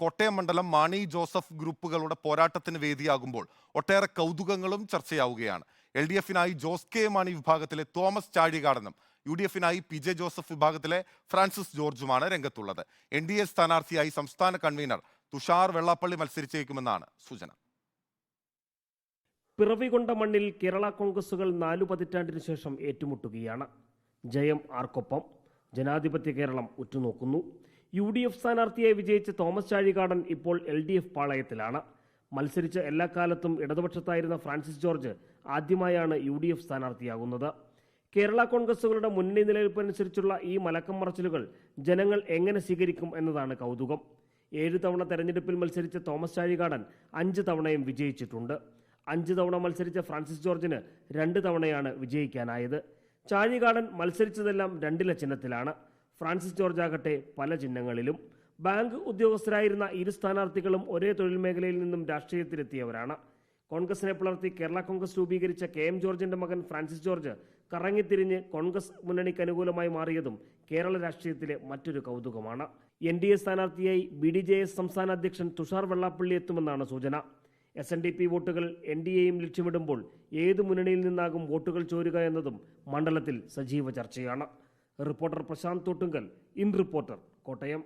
കോട്ടയം മണ്ഡലം മാണി ജോസഫ് ഗ്രൂപ്പുകളുടെ പോരാട്ടത്തിന് വേദിയാകുമ്പോൾ ഒട്ടേറെ കൗതുകങ്ങളും ചർച്ചയാവുകയാണ്. എൽ ഡി എഫിനായി ജോസ് കെ മാണി വിഭാഗത്തിലെ തോമസ് ചാഴികാടനും യു ഡി എഫിനായി പി ജെ ജോസഫ് വിഭാഗത്തിലെ ഫ്രാൻസിസ് ജോർജുമാണ് രംഗത്തുള്ളത്. എൻ ഡി എ സ്ഥാനാർത്ഥിയായി സംസ്ഥാന കൺവീനർ തുഷാർ വെള്ളാപ്പള്ളി മത്സരിച്ചേക്കുമെന്നാണ് സൂചന. പിറവികൊണ്ട മണ്ണിൽ കേരള കോൺഗ്രസുകൾ നാലു പതിറ്റാണ്ടിനു ശേഷം ഏറ്റുമുട്ടുകയാണ്. ജയം ആർക്കൊപ്പം? ജനാധിപത്യ കേരളം ഉറ്റുനോക്കുന്നു. യു ഡി എഫ് സ്ഥാനാർത്ഥിയായി വിജയിച്ച തോമസ് ചാഴികാടൻ ഇപ്പോൾ എൽ ഡി എഫ് പാളയത്തിലാണ്. മത്സരിച്ച എല്ലാ കാലത്തും ഇടതുപക്ഷത്തായിരുന്ന ഫ്രാൻസിസ് ജോർജ് ആദ്യമായാണ് യു ഡി എഫ് സ്ഥാനാർത്ഥിയാകുന്നത്. കേരള കോൺഗ്രസുകളുടെ മുന്നണി നിലനിൽപ്പനുസരിച്ചുള്ള ഈ മലക്കം മറച്ചിലുകൾ ജനങ്ങൾ എങ്ങനെ സ്വീകരിക്കും എന്നതാണ് കൗതുകം. ഏഴ് തവണ തെരഞ്ഞെടുപ്പിൽ മത്സരിച്ച തോമസ് ചാഴികാടൻ അഞ്ച് തവണയും വിജയിച്ചിട്ടുണ്ട്. അഞ്ച് തവണ മത്സരിച്ച ഫ്രാൻസിസ് ജോർജിന് രണ്ട് തവണയാണ് വിജയിക്കാനായത്. ചാഴികാടൻ മത്സരിച്ചതെല്ലാം രണ്ടില ചിഹ്നത്തിലാണ്. ഫ്രാൻസിസ് ജോർജ് ആകട്ടെ പല ചിഹ്നങ്ങളിലും. ബാങ്ക് ഉദ്യോഗസ്ഥരായിരുന്ന ഇരു സ്ഥാനാർത്ഥികളും ഒരേ തൊഴിൽ മേഖലയിൽ നിന്നും രാഷ്ട്രീയത്തിലെത്തിയവരാണ്. കോൺഗ്രസിനെ പുലർത്തി കേരള കോൺഗ്രസ് രൂപീകരിച്ച കെ എം ജോർജിന്റെ മകൻ ഫ്രാൻസിസ് ജോർജ് കറങ്ങിത്തിരിഞ്ഞ് കോൺഗ്രസ് മുന്നണിക്ക് അനുകൂലമായി മാറിയതും കേരള രാഷ്ട്രീയത്തിലെ മറ്റൊരു കൗതുകമാണ്. എൻ ഡി എ സ്ഥാനാർത്ഥിയായി ബി ഡി ജെ എസ് സംസ്ഥാന അധ്യക്ഷൻ തുഷാർ വെള്ളാപ്പള്ളി എത്തുമെന്നാണ് സൂചന. എസ് എൻ ഡി പി വോട്ടുകൾ എൻ ഡി എയും ലക്ഷ്യമിടുമ്പോൾ ഏത് മുന്നണിയിൽ നിന്നാകും വോട്ടുകൾ ചോരുക എന്നതും മണ്ഡലത്തിൽ സജീവ ചർച്ചയാണ്. reporter Prashanth Thottungal in reporter Kottayam